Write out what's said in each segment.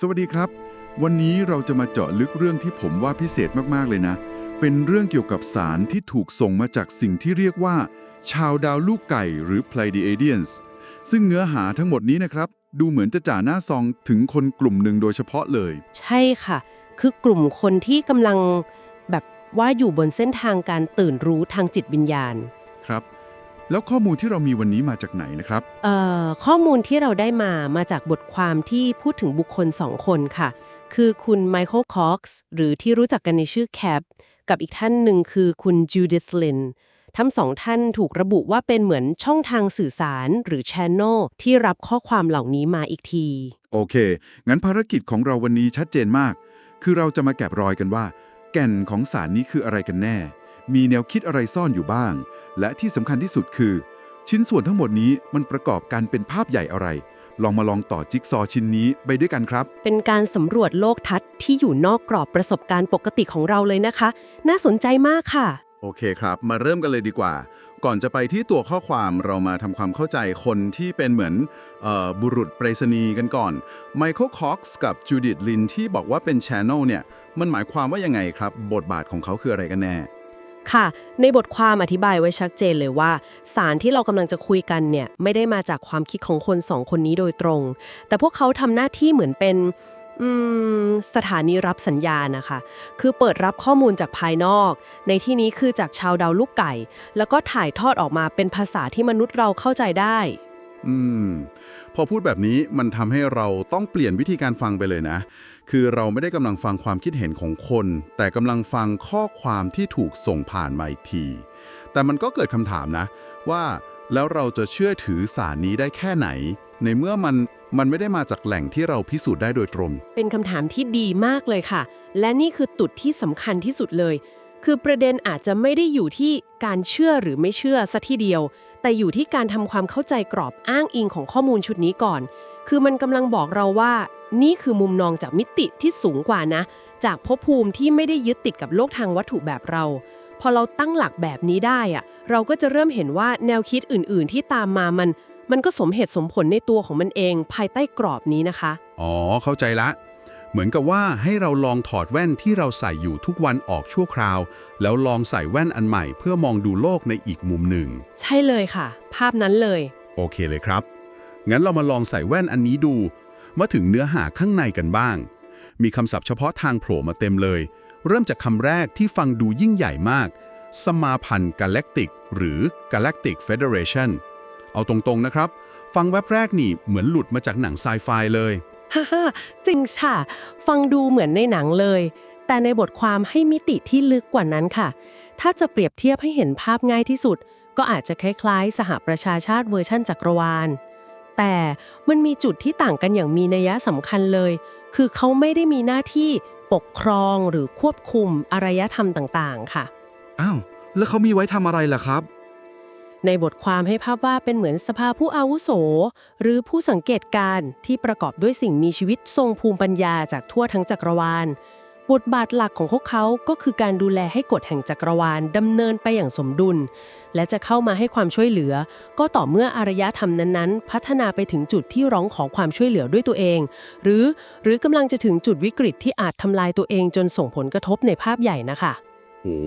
สวัสดีครับ วันนี้เราจะมาเจาะลึกเรื่องที่ผมว่าพิเศษมากๆเลยนะ เป็นเรื่องเกี่ยวกับสารที่ถูกส่งมาจากสิ่งที่เรียกว่า ชาวดาวลูกไก่หรือ Pleiadians ซึ่งเนื้อหาทั้งหมดนี้นะครับ ดูเหมือนจะจ่าหน้าซองถึงคนกลุ่มหนึ่งโดยเฉพาะเลย ใช่ค่ะ คือกลุ่มคนที่กำลังแบบว่าอยู่บนเส้นทางการตื่นรู้ทางจิตวิญญาณ ครับ แล้วข้อมูลที่เรามีวันนี้มาจากไหนนะครับ เอ่อข้อมูลที่เราได้มามาจากบทความที่พูดถึงบุคคลสองคนค่ะ คือคุณไมเคิลคอกซ์หรือที่รู้จักกันในชื่อแคปกับอีกท่านหนึ่งคือคุณจูดิธลินทั้งสองท่านถูกระบุว่าเป็นเหมือนช่องทางสื่อสารหรือ Channel ที่รับข้อความเหล่านี้มาอีกที โอเค งั้นภารกิจของเราวันนี้ชัดเจนมาก คือเราจะมาแกะรอยกันว่า แก่นของสารนี้คืออะไรกันแน่ มีแนวคิดอะไรซ่อนอยู่บ้าง และที่สำคัญที่สุดคือ ชิ้นส่วนทั้งหมดนี้มันประกอบกันเป็นภาพใหญ่อะไร ลองมาลองต่อจิ๊กซอว์ชิ้นนี้ไปด้วยกันครับ เป็นการสำรวจโลกทัศน์ที่อยู่นอกกรอบประสบการณ์ปกติของเราเลยนะคะ น่าสนใจมากค่ะ โอเคครับ มาเริ่มกันเลยดีกว่า ก่อนจะไปที่ตัวข้อความเรามาทำความเข้าใจคนที่เป็นเหมือนเออบุรุษไปรษณีย์กันก่อนไมเคิลคอกซ์กับจูดิธลินที่บอกว่าเป็นช n น e l เนี่ยมันหมายความว่ายังไงครับ บทบาทของเขาคืออะไรกันแน่ ค่ะ ในบทความอธิบายไว้ชัดเจนเลยว่า สารที่เรากำลังจะคุยกันเนี่ย ไม่ได้มาจากความคิดของคนสองคนนี้โดยตรง แต่พวกเขาทำหน้าที่เหมือนเป็นสถานีรับสัญญาณนะคะ คือเปิดรับข้อมูลจากภายนอก ในที่นี้คือจากชาวดาวลูกไก่ แล้วก็ถ่ายทอดออกมาเป็นภาษาที่มนุษย์เราเข้าใจได้ อืม พอพูดแบบนี้มันทำให้เราต้องเปลี่ยนวิธีการฟังไปเลยนะ คือเราไม่ได้กำลังฟังความคิดเห็นของคน แต่กำลังฟังข้อความที่ถูกส่งผ่านมาอีกที แต่มันก็เกิดคำถามนะ ว่าแล้วเราจะเชื่อถือสารนี้ได้แค่ไหน ในเมื่อมันมันไม่ได้มาจากแหล่งที่เราพิสูจน์ได้โดยตรง เป็นคำถามที่ดีมากเลยค่ะ และนี่คือจุดที่สำคัญที่สุดเลย คือประเด็นอาจจะไม่ได้อยู่ที่การเชื่อหรือไม่เชื่อซะทีเดียว แต่อยู่ที่การทำความเข้าใจกรอบอ้างอิงของข้อมูลชุดนี้ก่อน คือมันกำลังบอกเราว่า นี่คือมุมมองจากมิติที่สูงกว่านะ จากภพภูมิที่ไม่ได้ยึดติดกับโลกทางวัตถุแบบเรา พอเราตั้งหลักแบบนี้ได้อะเราก็จะเริ่มเห็นว่าแนวคิดอื่น ๆ ที่ตามมามัน มันก็สมเหตุสมผลในตัวของมันเองภายใต้กรอบนี้นะคะ อ๋อ เข้าใจละ เหมือนกับว่าให้เราลองถอดแว่นที่เราใส่อยู่ทุกวันออกชั่วคราว แล้วลองใส่แว่นอันใหม่เพื่อมองดูโลกในอีกมุมหนึ่ง ใช่เลยค่ะ ภาพนั้นเลย โอเคเลยครับ งั้นเรามาลองใส่แว่นอันนี้ดู มาถึงเนื้อหาข้างในกันบ้าง มีคำศัพท์เฉพาะทางโผล่มาเต็มเลย เริ่มจากคำแรกที่ฟังดูยิ่งใหญ่มาก สมาพันธ์กาแล็กติก หรือ Galactic Federation เอาตรงๆนะครับ ฟังแวบแรกนี่เหมือนหลุดมาจากหนังไซไฟเลย ฮ่าฮ่าจริงค่ะ ฟังดูเหมือนในหนังเลย แต่ในบทความให้มิติที่ลึกกว่านั้นค่ะ ถ้าจะเปรียบเทียบให้เห็นภาพง่ายที่สุด ก็อาจจะคล้ายๆ สหประชาชาติเวอร์ชั่นจักรวาล แต่มันมีจุดที่ต่างกันอย่างมีนัยสำคัญเลย คือเขาไม่ได้มีหน้าที่ปกครองหรือควบคุมอารยธรรมต่างๆ ค่ะ อ้าว แล้วเขามีไว้ทำอะไรล่ะครับ ในบทความให้ภาพว่าเป็นเหมือนสภาผู้อาวุโส หรือผู้สังเกตการณ์ที่ประกอบด้วยสิ่งมีชีวิตทรงภูมิปัญญาจากทั่วทั้งจักรวาล บทบาทหลักของพวกเขาก็คือการดูแลให้กฎแห่งจักรวาลดำเนินไปอย่างสมดุล และจะเข้ามาให้ความช่วยเหลือ ก็ต่อเมื่ออารยธรรมนั้นๆ พัฒนาไปถึงจุดที่ร้องขอความช่วยเหลือด้วยตัวเอง หรือหรือกำลังจะถึงจุดวิกฤตที่อาจทำลายตัวเองจนส่งผลกระทบในภาพใหญ่นะคะโอ้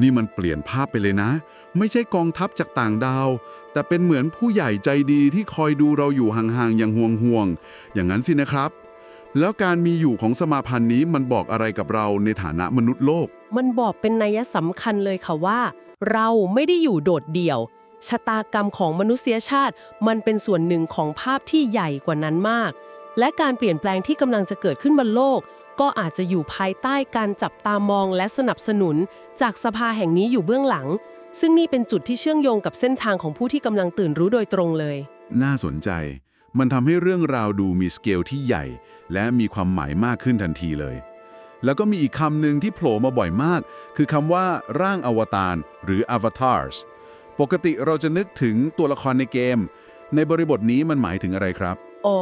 นี่มันเปลี่ยนภาพไปเลยนะ ไม่ใช่กองทัพจากต่างดาว แต่เป็นเหมือนผู้ใหญ่ใจดีที่คอยดูเราอยู่ห่างๆอย่างห่วงๆอย่างนั้นสินะครับ แล้วการมีอยู่ของสมาพันธ์นี้มันบอกอะไรกับเราในฐานะมนุษย์โลก มันบอกเป็นนัยสำคัญเลยค่ะว่า เราไม่ได้อยู่โดดเดี่ยว ชะตากรรมของมนุษยชาติ มันเป็นส่วนหนึ่งของภาพที่ใหญ่กว่านั้นมาก และการเปลี่ยนแปลงที่กำลังจะเกิดขึ้นบนโลก ก็อาจจะอยู่ภายใต้การจับตามองและสนับสนุน จากสภาแห่งนี้อยู่เบื้องหลัง ซึ่งนี่เป็นจุดที่เชื่อมโยงกับเส้นทางของผู้ที่กำลังตื่นรู้โดยตรงเลย น่าสนใจ มันทำให้เรื่องราวดูมีสเกลที่ใหญ่ และมีความหมายมากขึ้นทันทีเลย แล้วก็มีอีกคำหนึ่งที่โผล่มาบ่อยมาก คือคำว่า ร่างอวตารหรือ avatars ปกติเราจะนึกถึงตัวละครในเกม ในบริบทนี้มันหมายถึงอะไรครับ อ๋อ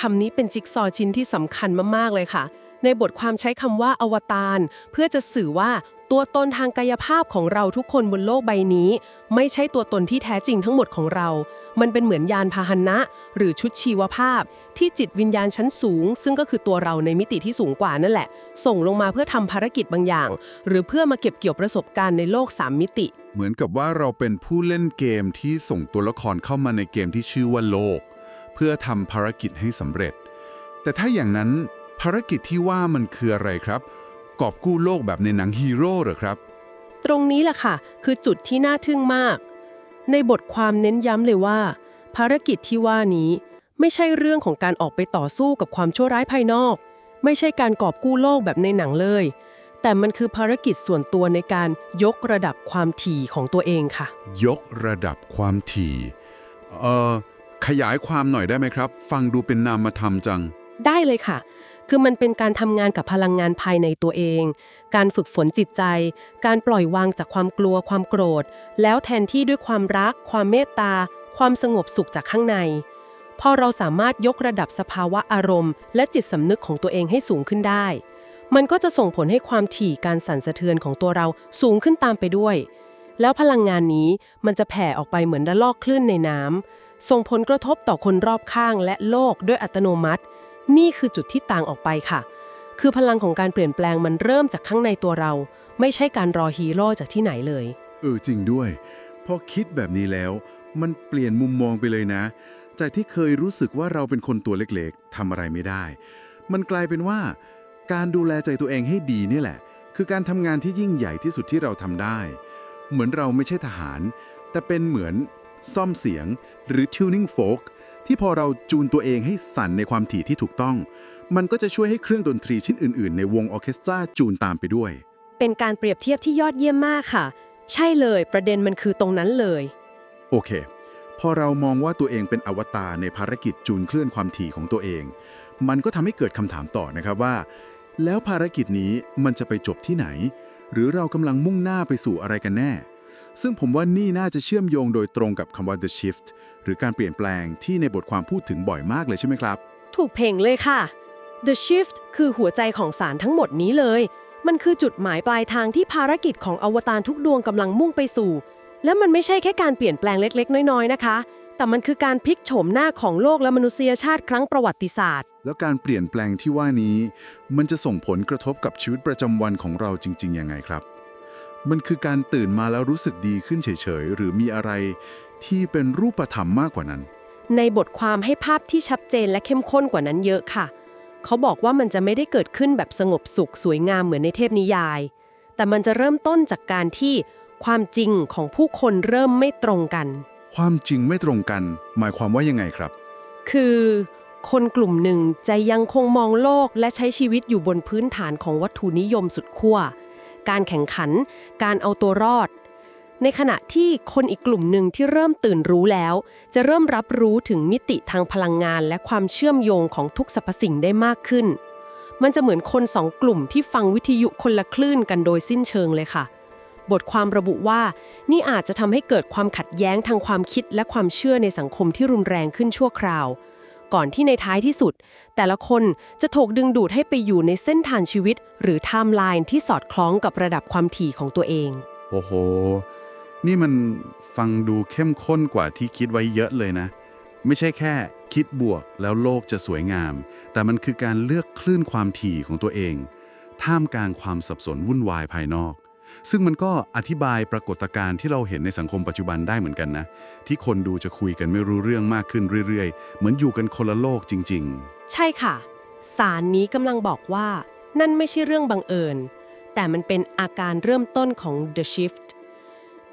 คำนี้เป็นจิ๊กซอว์ชิ้นที่สำคัญมากๆเลยค่ะ ในบทความใช้คำว่าอวตารเพื่อจะสื่อว่าตัวตนทางกายภาพของเราทุกคนบนโลกใบนี้ ไม่ใช่ตัวตนที่แท้จริงทั้งหมดของเรา มันเป็นเหมือนยานพาหนะ หรือชุดชีวภาพ ที่จิตวิญญาณชั้นสูง ซึ่งก็คือตัวเราในมิติที่สูงกว่านั่นแหละ ส่งลงมาเพื่อทำภารกิจบางอย่าง หรือเพื่อมาเก็บเกี่ยวประสบการณ์ในโลกสามมิติ เหมือนกับว่าเราเป็นผู้เล่นเกมที่ส่งตัวละครเข้ามาในเกมที่ชื่อว่าโลก เพื่อทำภารกิจให้สำเร็จ แต่ถ้าอย่างนั้น ภารกิจที่ว่ามันคืออะไรครับ กอบกู้โลกแบบในหนังฮีโร่เหรอครับ ตรงนี้แหละค่ะ คือจุดที่น่าทึ่งมาก ในบทความเน้นย้ำเลยว่า ภารกิจที่ว่านี้ ไม่ใช่เรื่องของการออกไปต่อสู้กับความชั่วร้ายภายนอก ไม่ใช่การกอบกู้โลกแบบในหนังเลย แต่มันคือภารกิจส่วนตัวในการยกระดับความถี่ของตัวเองค่ะ ยกระดับความถี่เอ่อขยายความหน่อยได้ไหมครับ ฟังดูเป็นนามธรรมจัง ได้เลยค่ะ คือมันเป็นการทำงานกับพลังงานภายในตัวเอง การฝึกฝนจิตใจ การปล่อยวางจากความกลัวความโกรธ แล้วแทนที่ด้วยความรัก ความเมตตา ความสงบสุขจากข้างใน พอเราสามารถยกระดับสภาวะอารมณ์ และจิตสำนึกของตัวเองให้สูงขึ้นได้ มันก็จะส่งผลให้ความถี่การสั่นสะเทือนของตัวเราสูงขึ้นตามไปด้วย แล้วพลังงานนี้มันจะแผ่ออกไปเหมือนระลอกคลื่นในน้ำส่งผลกระทบต่อคนรอบข้างและโลกด้วยอัตโนมัติ นี่คือจุดที่ต่างออกไปค่ะ คือพลังของการเปลี่ยนแปลงมันเริ่มจากข้างในตัวเรา ไม่ใช่การรอฮีโร่จากที่ไหนเลย เออจริงด้วย พอคิดแบบนี้แล้ว มันเปลี่ยนมุมมองไปเลยนะ จากที่เคยรู้สึกว่าเราเป็นคนตัวเล็กๆทำอะไรไม่ได้ มันกลายเป็นว่า การดูแลใจตัวเองให้ดีนี่แหละ คือการทำงานที่ยิ่งใหญ่ที่สุดที่เราทำได้ เหมือนเราไม่ใช่ทหาร แต่เป็นเหมือน ซ่อมเสียง หรือ tuning fork ที่พอเราจูนตัวเองให้สั่นในความถี่ที่ถูกต้อง มันก็จะช่วยให้เครื่องดนตรีชิ้นอื่นๆ ในวงออร์เคสตราจูนตามไปด้วย เป็นการเปรียบเทียบที่ยอดเยี่ยมมากค่ะ ใช่เลย ประเด็นมันคือตรงนั้นเลย โอเค พอเรามองว่าตัวเองเป็นอวตารในภารกิจจูนเคลื่อนความถี่ของตัวเอง มันก็ทำให้เกิดคำถามต่อนะครับว่า แล้วภารกิจนี้มันจะไปจบที่ไหน หรือเรากำลังมุ่งหน้าไปสู่อะไรกันแน่ ซึ่งผมว่านี่น่าจะเชื่อมโยงโดยตรงกับคำว่า the shift หรือการเปลี่ยนแปลงที่ในบทความพูดถึงบ่อยมากเลยใช่ไหมครับ ถูกเพลงเลยค่ะ The Shift คือหัวใจของสารทั้งหมดนี้เลย มันคือจุดหมายปลายทางที่ภารกิจของอวตารทุกดวงกำลังมุ่งไปสู่ และมันไม่ใช่แค่การเปลี่ยนแปลงเล็ก ๆ น้อย ๆ นะคะ แต่มันคือการพลิกโฉมหน้าของโลกและมนุษยชาติครั้งประวัติศาสตร์ แล้วการเปลี่ยนแปลงที่ว่านี้ มันจะส่งผลกระทบกับชีวิตประจำวันของเราจริง ๆ ยังไงครับ มันคือการตื่นมาแล้วรู้สึกดีขึ้นเฉยๆ หรือมีอะไรที่เป็นรูปธรรมมากกว่านั้น ในบทความให้ภาพที่ชัดเจนและเข้มข้นกว่านั้นเยอะค่ะ เขาบอกว่ามันจะไม่ได้เกิดขึ้นแบบสงบสุขสวยงามเหมือนในเทพนิยาย แต่มันจะเริ่มต้นจากการที่ความจริงของผู้คนเริ่มไม่ตรงกัน ความจริงไม่ตรงกัน หมายความว่ายังไงครับ คือคนกลุ่มหนึ่งจะยังคงมองโลกและใช้ชีวิตอยู่บนพื้นฐานของวัตถุนิยมสุดขั้ว การแข่งขัน การเอาตัวรอด ในขณะที่คนอีกกลุ่มหนึ่งที่เริ่มตื่นรู้แล้ว จะเริ่มรับรู้ถึงมิติทางพลังงาน และความเชื่อมโยงของทุกสรรพสิ่งได้มากขึ้น มันจะเหมือนคนสองกลุ่มที่ฟังวิทยุคนละคลื่นกันโดยสิ้นเชิงเลยค่ะบทความระบุว่า นี่อาจจะทำให้เกิดความขัดแย้งทางความคิดและความเชื่อในสังคมที่รุนแรงขึ้นชั่วคราว ก่อนที่ในท้ายที่สุด แต่ละคนจะถูกดึงดูดให้ไปอยู่ในเส้นทางชีวิต หรือไทม์ไลน์ที่สอดคล้องกับระดับความถี่ของตัวเอง โอ้โห นี่มันฟังดูเข้มข้นกว่าที่คิดไว้เยอะเลยนะ ไม่ใช่แค่คิดบวกแล้วโลกจะสวยงาม แต่มันคือการเลือกคลื่นความถี่ของตัวเอง ท่ามกลางความสับสนวุ่นวายภายนอก ซึ่งมันก็อธิบายปรากฏการณ์ที่เราเห็นในสังคมปัจจุบันได้เหมือนกันนะ ที่คนดูจะคุยกันไม่รู้เรื่องมากขึ้นเรื่อยๆ เหมือนอยู่กันคนละโลกจริง ๆ ใช่ค่ะ สารนี้กำลังบอกว่า นั่นไม่ใช่เรื่องบังเอิญ แต่มันเป็นอาการเริ่มต้นของ The Shift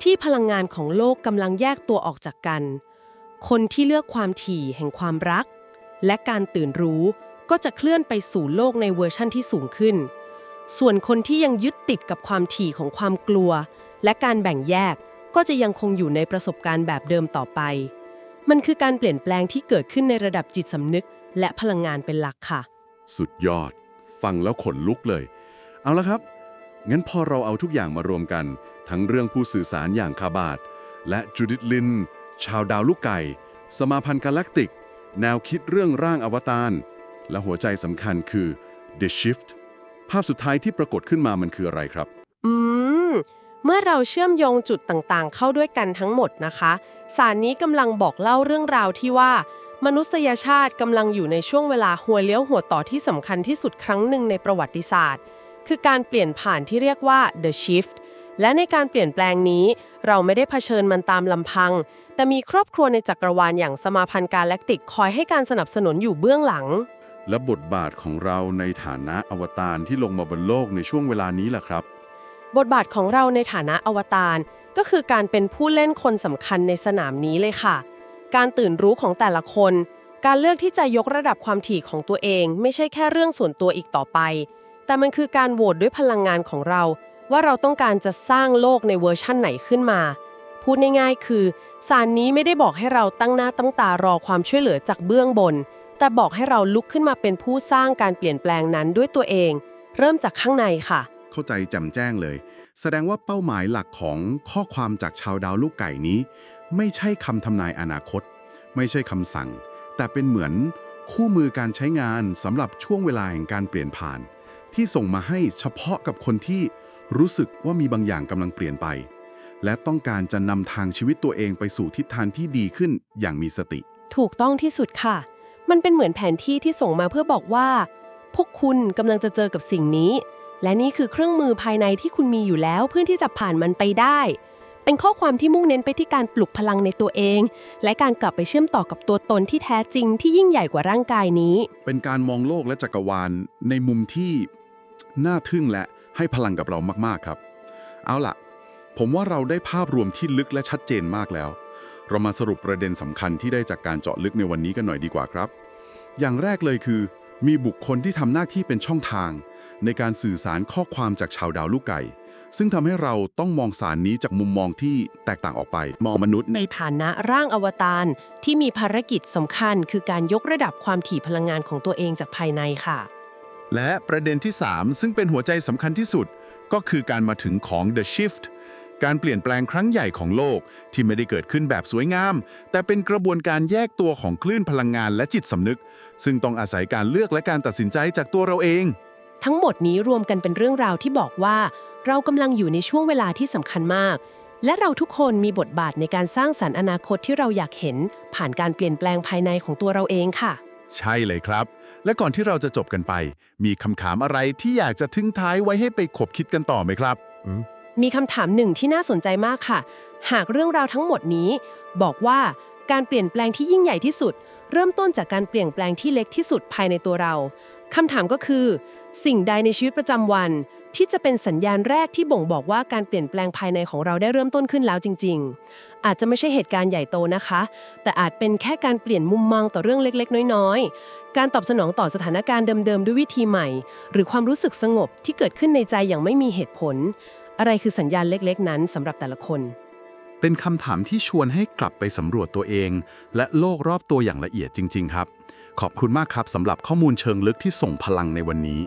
ที่พลังงานของโลกกำลังแยกตัวออกจากกัน คนที่เลือกความถี่แห่งความรัก และการตื่นรู้ก็จะเคลื่อนไปสู่โลกในเวอร์ชั่นที่สูงขึ้น ส่วนคนที่ยังยึดติดกับความถี่ของความกลัว และการแบ่งแยกก็จะยังคงอยู่ในประสบการณ์แบบเดิมต่อไป มันคือการเปลี่ยนแปลงที่เกิดขึ้นในระดับจิตสำนึก และพลังงานเป็นหลักค่ะ สุดยอด ฟังแล้วขนลุกเลย เอาละครับ งั้นพอเราเอาทุกอย่างมารวมกัน ทั้งเรื่องผู้สื่อสารอย่างคาบาดและจูดิตลิน ชาวดาวลูกไก่ สมาพันธ์กาแล็กติก แนวคิดเรื่องร่างอวตาร และหัวใจสำคัญคือ The Shift ภาพสุดท้ายที่ปรากฏขึ้นมามันคืออะไรครับ อืม เมื่อเราเชื่อมโยงจุดต่างๆ เข้าด้วยกันทั้งหมดนะคะ สารนี้กำลังบอกเล่าเรื่องราวที่ว่า มนุษยชาติกำลังอยู่ในช่วงเวลาหัวเลี้ยวหัวต่อที่สำคัญที่สุดครั้งหนึ่งในประวัติศาสตร์ คือการเปลี่ยนผ่านที่เรียกว่า the shift และในการเปลี่ยนแปลงนี้ เราไม่ได้เผชิญมันตามลำพัง แต่มีครอบครัวในจักรวาลอย่างสมาพันธ์กาแล็กติกคอยให้การสนับสนุนอยู่เบื้องหลัง และบทบาทของเราในฐานะอวตารที่ลงมาบนโลกในช่วงเวลานี้แหละครับ บทบาทของเราในฐานะอวตารก็คือการเป็นผู้เล่นคนสำคัญในสนามนี้เลยค่ะ การตื่นรู้ของแต่ละคน การเลือกที่จะยกระดับความถี่ของตัวเอง ไม่ใช่แค่เรื่องส่วนตัวอีกต่อไป แต่มันคือการโหวตด้วยพลังงานของเรา ว่าเราต้องการจะสร้างโลกในเวอร์ชั่นไหนขึ้นมา พูดง่ายๆ คือ สารนี้ไม่ได้บอกให้เราตั้งหน้าตั้งตารอความช่วยเหลือจากเบื้องบน แต่บอกให้เราลุกขึ้นมาเป็นผู้สร้างการเปลี่ยนแปลงนั้นด้วยตัวเอง เริ่มจากข้างในค่ะ เข้าใจแจ่มแจ้งเลย แสดงว่าเป้าหมายหลักของข้อความจากชาวดาวลูกไก่นี้ ไม่ใช่คำทำนายอนาคต ไม่ใช่คำสั่ง แต่เป็นเหมือนคู่มือการใช้งานสำหรับช่วงเวลาแห่งการเปลี่ยนผ่าน ที่ส่งมาให้เฉพาะกับคนที่รู้สึกว่ามีบางอย่างกำลังเปลี่ยนไป และต้องการจะนำทางชีวิตตัวเองไปสู่ทิศทางที่ดีขึ้นอย่างมีสติ ถูกต้องที่สุดค่ะ มันเป็นเหมือนแผนที่ที่ส่งมาเพื่อบอกว่า พวกคุณกำลังจะเจอกับสิ่งนี้ และนี่คือเครื่องมือภายในที่คุณมีอยู่แล้วเพื่อที่จะผ่านมันไปได้ เป็นข้อความที่มุ่งเน้นไปที่การปลุกพลังในตัวเอง และการกลับไปเชื่อมต่อกับตัวตนที่แท้จริงที่ยิ่งใหญ่กว่าร่างกายนี้ เป็นการมองโลกและจักรวาลในมุมที่น่าทึ่งและให้พลังกับเรามากๆครับ เอาล่ะ ผมว่าเราได้ภาพรวมที่ลึกและชัดเจนมากแล้ว เรามาสรุปประเด็นสำคัญที่ได้จากการเจาะลึกในวันนี้กันหน่อยดีกว่าครับ อย่างแรกเลยคือ มีบุคคลที่ทำหน้าที่เป็นช่องทาง ในการสื่อสารข้อความจากชาวดาวลูกไก่ ซึ่งทำให้เราต้องมองสารนี้จากมุมมองที่แตกต่างออกไป มองมนุษย์ในฐานะร่างอวตารที่มีภารกิจสำคัญ คือการยกระดับความถี่พลังงานของตัวเองจากภายในค่ะ และประเด็นที่ 3 ซึ่งเป็นหัวใจสำคัญที่สุด ก็คือการมาถึงของ The Shift การเปลี่ยนแปลงครั้งใหญ่ของโลกที่ไม่ได้เกิดขึ้นแบบสวยงาม แต่เป็นกระบวนการแยกตัวของคลื่นพลังงานและจิตสำนึก ซึ่งต้องอาศัยการเลือกและการตัดสินใจจากตัวเราเอง ทั้งหมดนี้รวมกันเป็นเรื่องราวที่บอกว่า เรากำลังอยู่ในช่วงเวลาที่สำคัญมาก และเราทุกคนมีบทบาทในการสร้างสรรค์อนาคตที่เราอยากเห็น ผ่านการเปลี่ยนแปลงภายในของตัวเราเองค่ะ ใช่เลยครับ และก่อนที่เราจะจบกันไป มีคำถามอะไรที่อยากจะทิ้งท้ายไว้ให้ไปขบคิดกันต่อไหมครับ มีคำถามหนึ่งที่น่าสนใจมากค่ะ หากเรื่องราวทั้งหมดนี้ บอกว่าการเปลี่ยนแปลงที่ยิ่งใหญ่ที่สุด เริ่มต้นจากการเปลี่ยนแปลงที่เล็กที่สุดภายในตัวเราคำถามก็คือ สิ่งใดในชีวิตประจำวัน ที่จะเป็นสัญญาณแรกที่บ่งบอกว่าการเปลี่ยนแปลงภายในของเราได้เริ่มต้นขึ้นแล้วจริง ๆ อาจจะไม่ใช่เหตุการณ์ใหญ่โตนะคะ แต่อาจเป็นแค่การเปลี่ยนมุมมองต่อเรื่องเล็กๆ น้อยๆ การตอบสนองต่อสถานการณ์เดิมๆ ด้วยวิธีใหม่ หรือความรู้สึกสงบที่เกิดขึ้นในใจอย่างไม่มีเหตุผล อะไรคือสัญญาณเล็กๆ นั้นสำหรับแต่ละคน เป็นคำถามที่ชวนให้กลับไปสำรวจตัวเอง และโลกรอบตัวอย่างละเอียดจริง ๆ ครับ ขอบคุณมากครับสำหรับข้อมูลเชิงลึกที่ส่งพลังในวันนี้